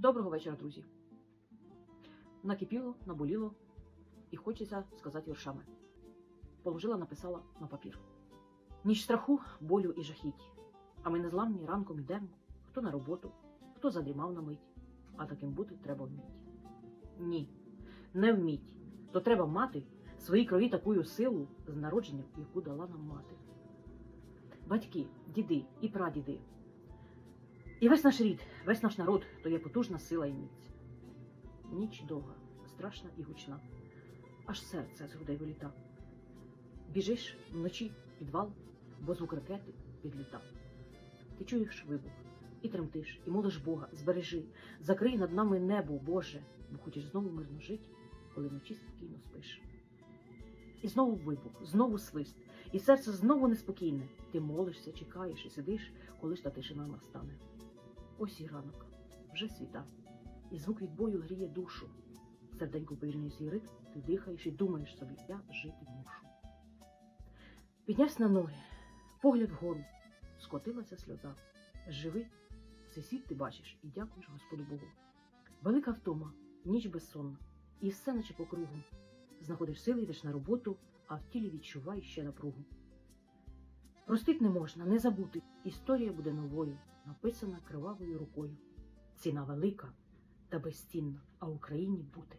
Доброго вечора, друзі. Накипіло, наболіло і хочеться сказати віршами. Положила, написала на папір. Ніч страху, болю і жахіть. А ми незламні ранком йдемо, хто на роботу, хто задрімав на мить, а таким бути треба вміть. Ні, не вміть. То треба мати своїй крові таку силу з народження, яку дала нам мати. Батьки, діди і прадіди. І весь наш рід, весь наш народ то є потужна сила і міць. Ніч довга, страшна і гучна, аж серце з грудей виліта. Біжиш вночі підвал, бо звук ракети підліта. Ти чуєш вибух і тремтиш, і молиш Бога, збережи, закрий над нами небо, Боже, бо хочеш знову мирно жить, коли вночі спокійно спиш. І знову вибух, знову свист, і серце знову неспокійне. Ти молишся, чекаєш і сидиш, коли ж та тишина настане. Ось і ранок, вже світа, і звук від бою гріє душу. Серденько повільнює свій ти дихаєш і думаєш собі, я жити мушу. Піднявся на ноги, погляд вгору, скотилася сльоза. Живий, цей світ ти бачиш і дякуєш Господу Богу. Велика втома, ніч безсонна, і все наче по кругу. Знаходиш сили, йдеш на роботу, а в тілі відчуваєш ще напругу. Простить не можна, не забути. Історія буде новою, написана кривавою рукою. Ціна велика та безцінна, а Україні бути.